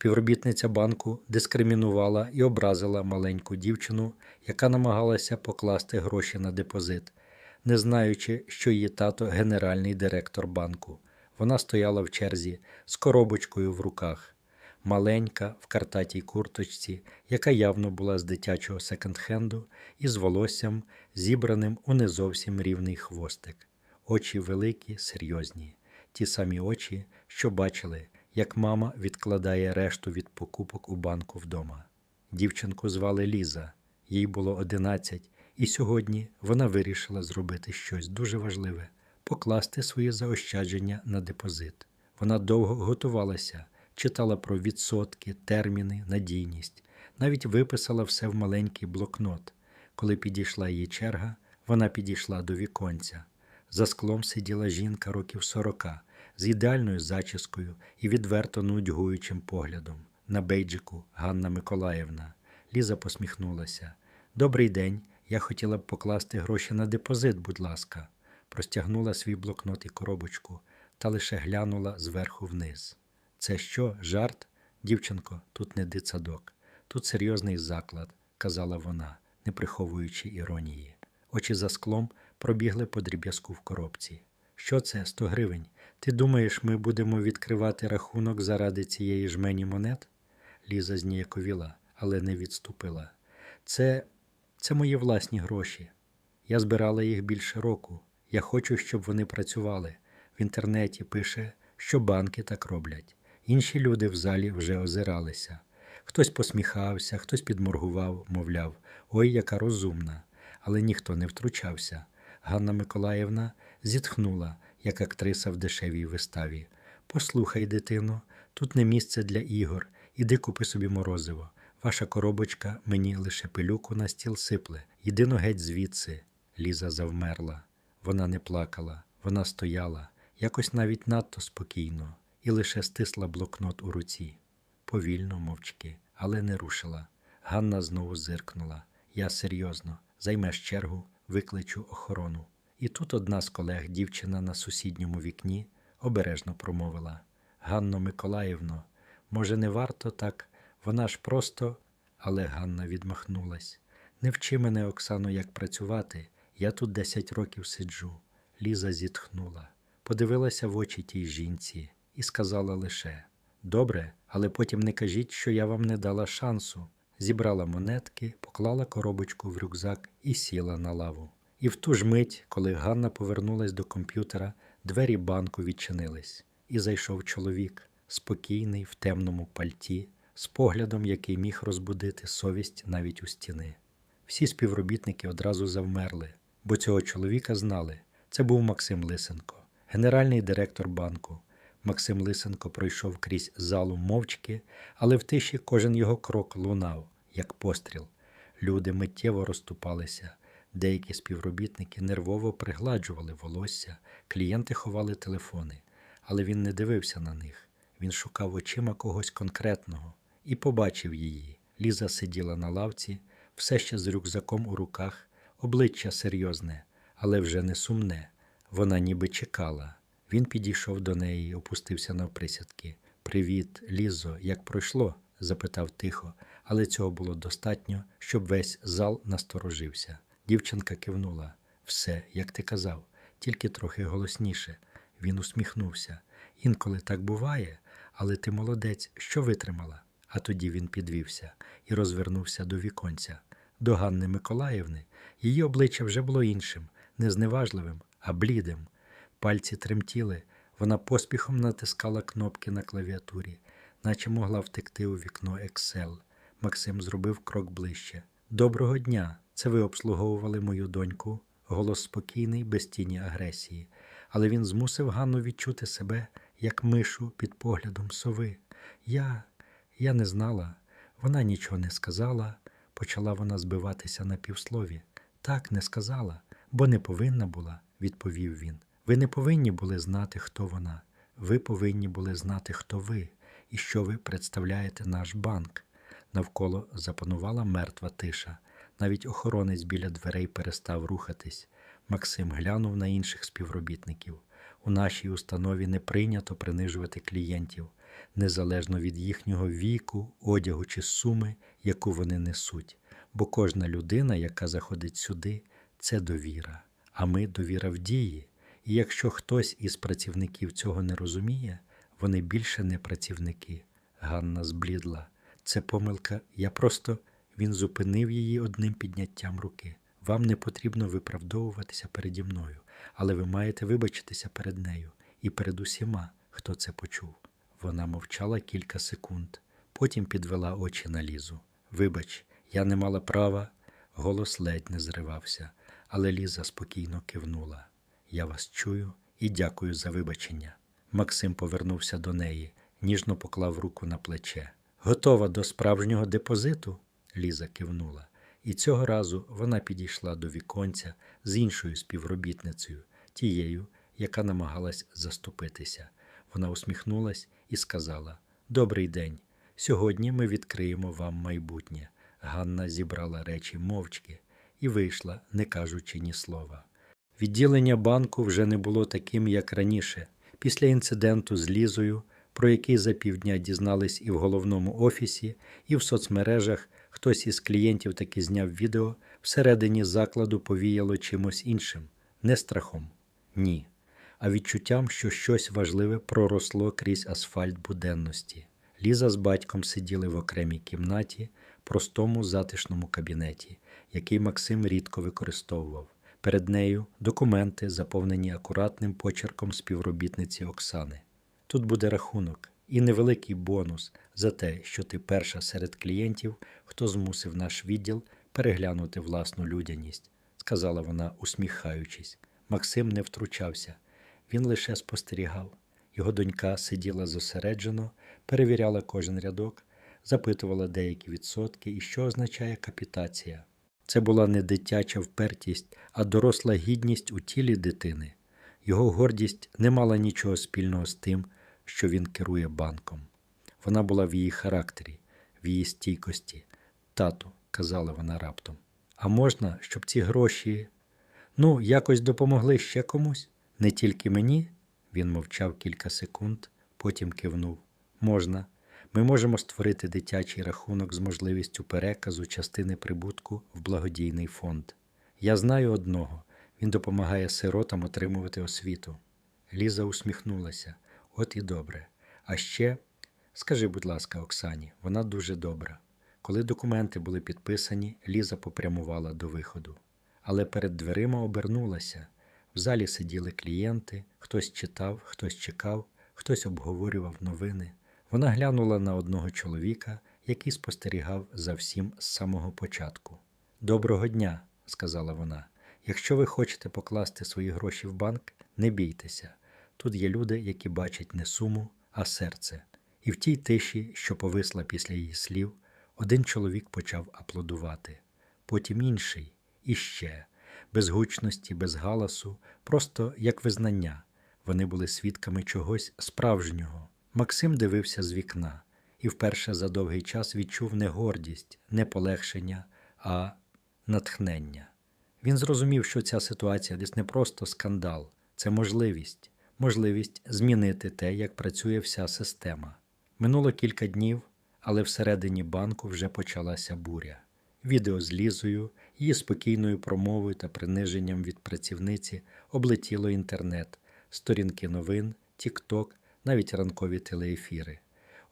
Співробітниця банку дискримінувала і образила маленьку дівчину, яка намагалася покласти гроші на депозит, не знаючи, що її тато генеральний директор банку. Вона стояла в черзі з коробочкою в руках, маленька в картатій курточці, яка явно була з дитячого секонд-хенду, і з волоссям, зібраним у не зовсім рівний хвостик. Очі великі, серйозні, ті самі очі, що бачили, як мама відкладає решту від покупок у банку вдома. Дівчинку звали Ліза, їй було 11, і сьогодні вона вирішила зробити щось дуже важливе покласти свої заощадження на депозит. Вона довго готувалася, читала про відсотки, терміни, надійність, навіть виписала все в маленький блокнот. Коли підійшла її черга, вона підійшла до віконця. За склом сиділа жінка років сорока з ідеальною зачіскою і відверто нудьгуючим поглядом. На бейджику Ганна Миколаївна. Ліза посміхнулася. Добрий день. Я хотіла б покласти гроші на депозит, будь ласка. Простягнула свій блокнот і коробочку та лише глянула зверху вниз. Це що, жарт? Дівчинко, тут не дитсадок, тут серйозний заклад, казала вона, не приховуючи іронії. Очі за склом пробігли по дріб'язку в коробці. Що це, 100 гривень? Ти думаєш, ми будемо відкривати рахунок заради цієї жмені монет? Ліза зніяковіла, але не відступила. Це, це мої власні гроші. Я збирала їх більше року. Я хочу, щоб вони працювали. В інтернеті пише, що банки так роблять. Інші люди в залі вже озиралися. Хтось посміхався, хтось підморгував, мовляв, ой, яка розумна. Але ніхто не втручався. Ганна Миколаївна зітхнула, як актриса в дешевій виставі. Послухай, дитино, тут не місце для ігор. Іди купи собі морозиво. Ваша коробочка мені лише пилюку на стіл сипле. Єдино геть звідси. Ліза завмерла. Вона не плакала, вона стояла, якось навіть надто спокійно, і лише стисла блокнот у руці. Повільно, мовчки, але не рушила. Ганна знову зиркнула. Я серйозно, займеш чергу, викличу охорону. І тут одна з колег, дівчина на сусідньому вікні, обережно промовила: Ганно Миколаївно, може, не варто так, вона ж просто. Але Ганна відмахнулась. Не вчи мене, Оксано, як працювати. Я тут десять років сиджу. Ліза зітхнула, подивилася в очі тій жінці і сказала лише: Добре, але потім не кажіть, що я вам не дала шансу. Зібрала монетки, поклала коробочку в рюкзак і сіла на лаву. І в ту ж мить, коли Ганна повернулась до комп'ютера, двері банку відчинились, і зайшов чоловік, спокійний, в темному пальті, з поглядом, який міг розбудити совість навіть у стіни. Всі співробітники одразу завмерли, бо цього чоловіка знали. Це був Максим Лисенко, генеральний директор банку. Максим Лисенко пройшов крізь залу мовчки, але в тиші кожен його крок лунав, як постріл. Люди миттєво розступалися. Деякі співробітники нервово пригладжували волосся, клієнти ховали телефони, але він не дивився на них. Він шукав очима когось конкретного і побачив її. Ліза сиділа на лавці, все ще з рюкзаком у руках, обличчя серйозне, але вже не сумне. Вона ніби чекала. Він підійшов до неї опустився навприсядки. Привіт, Лізо, як пройшло? запитав тихо, але цього було достатньо, щоб весь зал насторожився. Дівчинка кивнула. Все, як ти казав, тільки трохи голосніше. Він усміхнувся. Інколи так буває, але ти молодець, що витримала. А тоді він підвівся і розвернувся до віконця, до Ганни Миколаївни. Її обличчя вже було іншим, не зневажливим, а блідим. Пальці тремтіли, вона поспіхом натискала кнопки на клавіатурі, наче могла втекти у вікно Excel. Максим зробив крок ближче. Доброго дня! Це ви обслуговували мою доньку. Голос спокійний, без тіні агресії, але він змусив Ганну відчути себе як мишу під поглядом сови. Я, я не знала. Вона нічого не сказала. Почала вона збиватися на півслові. Так, не сказала, бо не повинна була, відповів він. Ви не повинні були знати, хто вона. Ви повинні були знати, хто ви і що ви представляєте наш банк. Навколо запанувала мертва тиша. Навіть охоронець біля дверей перестав рухатись. Максим глянув на інших співробітників. У нашій установі не прийнято принижувати клієнтів. незалежно від їхнього віку, одягу чи суми, яку вони несуть. Бо кожна людина, яка заходить сюди, це довіра. А ми довіра в дії. І якщо хтось із працівників цього не розуміє, вони більше не працівники. Ганна зблідла. Це помилка. Я просто він зупинив її одним підняттям руки. Вам не потрібно виправдовуватися переді мною, але ви маєте вибачитися перед нею і перед усіма, хто це почув. Вона мовчала кілька секунд, потім підвела очі на лізу. Вибач, я не мала права. Голос ледь не зривався, але Ліза спокійно кивнула. Я вас чую і дякую за вибачення. Максим повернувся до неї, ніжно поклав руку на плече. Готова до справжнього депозиту? Ліза кивнула. І цього разу вона підійшла до віконця з іншою співробітницею, тією, яка намагалась заступитися. Вона усміхнулась і сказала: Добрий день. Сьогодні ми відкриємо вам майбутнє. Ганна зібрала речі мовчки і вийшла, не кажучи ні слова. Відділення банку вже не було таким, як раніше. Після інциденту з Лізою, про який за півдня дізнались і в головному офісі, і в соцмережах, хтось із клієнтів таки зняв відео, всередині закладу повіяло чимось іншим, не страхом, ні, а відчуттям, що щось важливе проросло крізь асфальт буденності. Ліза з батьком сиділи в окремій кімнаті, простому затишному кабінеті, який Максим рідко використовував. Перед нею документи, заповнені акуратним почерком співробітниці Оксани. Тут буде рахунок і невеликий бонус за те, що ти перша серед клієнтів, хто змусив наш відділ переглянути власну людяність, сказала вона, усміхаючись. Максим не втручався, він лише спостерігав. Його донька сиділа зосереджено, перевіряла кожен рядок, запитувала деякі відсотки і що означає капітація. Це була не дитяча впертість, а доросла гідність у тілі дитини. Його гордість не мала нічого спільного з тим, що він керує банком. Вона була в її характері, в її стійкості. Тату, казала вона раптом, а можна, щоб ці гроші, ну, якось допомогли ще комусь? Не тільки мені? Він мовчав кілька секунд, потім кивнув. Можна. Ми можемо створити дитячий рахунок з можливістю переказу частини прибутку в благодійний фонд. Я знаю одного він допомагає сиротам отримувати освіту. Ліза усміхнулася. От і добре. А ще, скажи, будь ласка, Оксані, вона дуже добра. Коли документи були підписані, Ліза попрямувала до виходу. Але перед дверима обернулася. В залі сиділи клієнти, хтось читав, хтось чекав, хтось обговорював новини. Вона глянула на одного чоловіка, який спостерігав за всім з самого початку. Доброго дня, сказала вона. Якщо ви хочете покласти свої гроші в банк, не бійтеся. Тут є люди, які бачать не суму, а серце. І в тій тиші, що повисла після її слів, один чоловік почав аплодувати, потім інший, і ще, без гучності, без галасу, просто як визнання. Вони були свідками чогось справжнього. Максим дивився з вікна і вперше за довгий час відчув не гордість, не полегшення, а натхнення. Він зрозумів, що ця ситуація десь не просто скандал, це можливість, можливість змінити те, як працює вся система. Минуло кілька днів, але всередині банку вже почалася буря. Відео з Лізою, її спокійною промовою та приниженням від працівниці облетіло інтернет, сторінки новин, тік-ток, навіть ранкові телеефіри.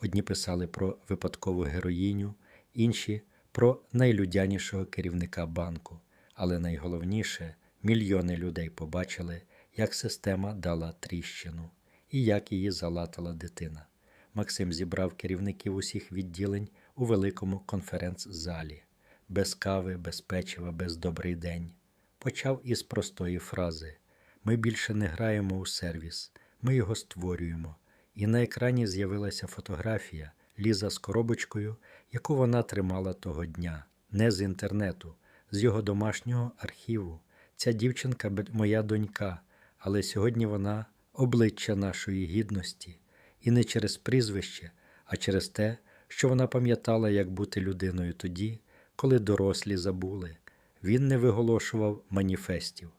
Одні писали про випадкову героїню, інші про найлюдянішого керівника банку. Але найголовніше, мільйони людей побачили, як система дала тріщину і як її залатала дитина. Максим зібрав керівників усіх відділень у великому конференц-залі, без кави, без печива, без добрий день. Почав із простої фрази: Ми більше не граємо у сервіс, ми його створюємо. І на екрані з'явилася фотографія Ліза з коробочкою, яку вона тримала того дня, не з інтернету, з його домашнього архіву. Ця дівчинка моя донька, але сьогодні вона обличчя нашої гідності, і не через прізвище, а через те, що вона пам'ятала, як бути людиною тоді, коли дорослі забули. Він не виголошував маніфестів,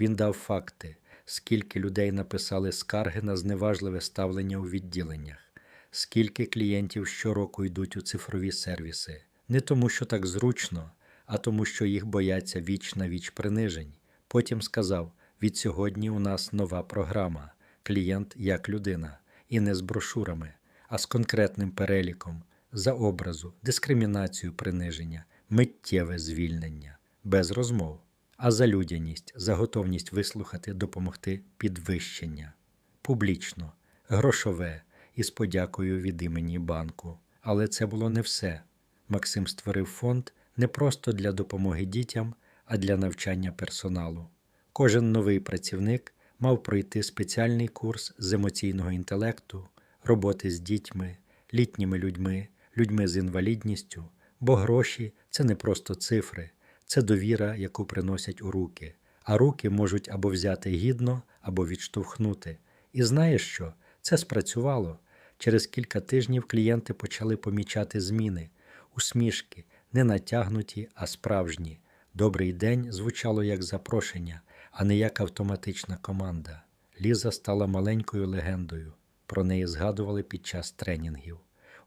він дав факти, скільки людей написали скарги на зневажливе ставлення у відділеннях. скільки клієнтів щороку йдуть у цифрові сервіси, не тому, що так зручно, а тому, що їх бояться віч на віч принижень. Потім сказав: від сьогодні у нас нова програма, клієнт як людина, і не з брошурами, а з конкретним переліком за образу, дискримінацію приниження, миттєве звільнення, без розмов, а за людяність, за готовність вислухати, допомогти підвищення, публічно, грошове і з подякою від імені банку. Але це було не все. Максим створив фонд не просто для допомоги дітям, а для навчання персоналу. Кожен новий працівник мав пройти спеціальний курс з емоційного інтелекту, роботи з дітьми, літніми людьми, людьми з інвалідністю, бо гроші це не просто цифри, це довіра, яку приносять у руки, а руки можуть або взяти гідно, або відштовхнути. І знаєш що? Це спрацювало. Через кілька тижнів клієнти почали помічати зміни, усмішки, не натягнуті, а справжні. Добрий день звучало як запрошення, а не як автоматична команда. Ліза стала маленькою легендою. Про неї згадували під час тренінгів.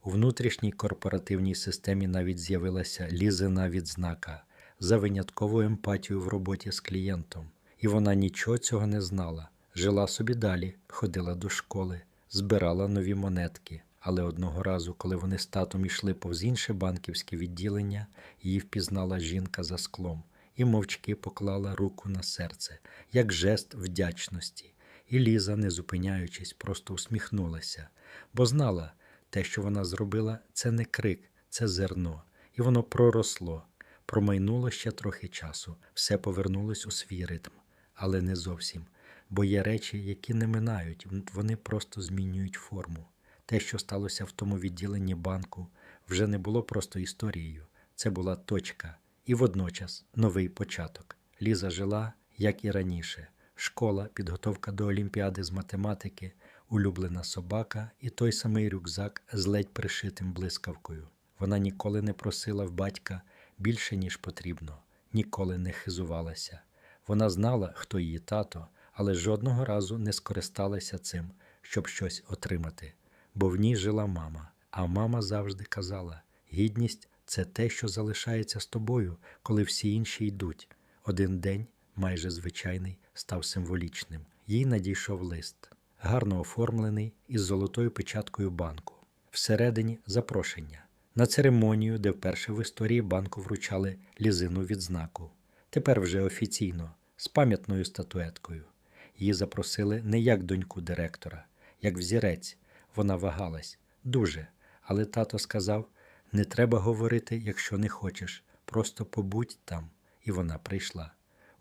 У внутрішній корпоративній системі навіть з'явилася лізина відзнака за виняткову емпатію в роботі з клієнтом. І вона нічого цього не знала. Жила собі далі, ходила до школи, збирала нові монетки. Але одного разу, коли вони з татом йшли повз інше банківське відділення, її впізнала жінка за склом і мовчки поклала руку на серце, як жест вдячності. І Ліза, не зупиняючись, просто усміхнулася, бо знала, те, що вона зробила, це не крик, це зерно, і воно проросло. Промайнуло ще трохи часу, все повернулось у свій ритм, але не зовсім. Бо є речі, які не минають, вони просто змінюють форму. Те, що сталося в тому відділенні банку, вже не було просто історією, це була точка, і водночас новий початок. Ліза жила, як і раніше: школа, підготовка до олімпіади з математики, улюблена собака і той самий рюкзак з ледь пришитим блискавкою. Вона ніколи не просила в батька більше, ніж потрібно, ніколи не хизувалася. Вона знала, хто її тато, але жодного разу не скористалася цим, щоб щось отримати, бо в ній жила мама. А мама завжди казала: гідність це те, що залишається з тобою, коли всі інші йдуть. Один день, майже звичайний, став символічним. Їй надійшов лист, гарно оформлений із золотою печаткою банку. Всередині запрошення на церемонію, де вперше в історії банку вручали лізину відзнаку. Тепер вже офіційно, з пам'ятною статуеткою. Її запросили не як доньку директора, як взірець. Вона вагалась дуже, але тато сказав: не треба говорити, якщо не хочеш, просто побудь там. І вона прийшла.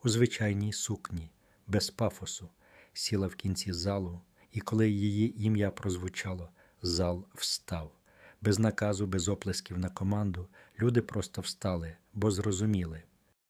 У звичайній сукні, без пафосу, сіла в кінці залу, і коли її ім'я прозвучало, зал встав. Без наказу, без оплесків на команду, люди просто встали, бо зрозуміли,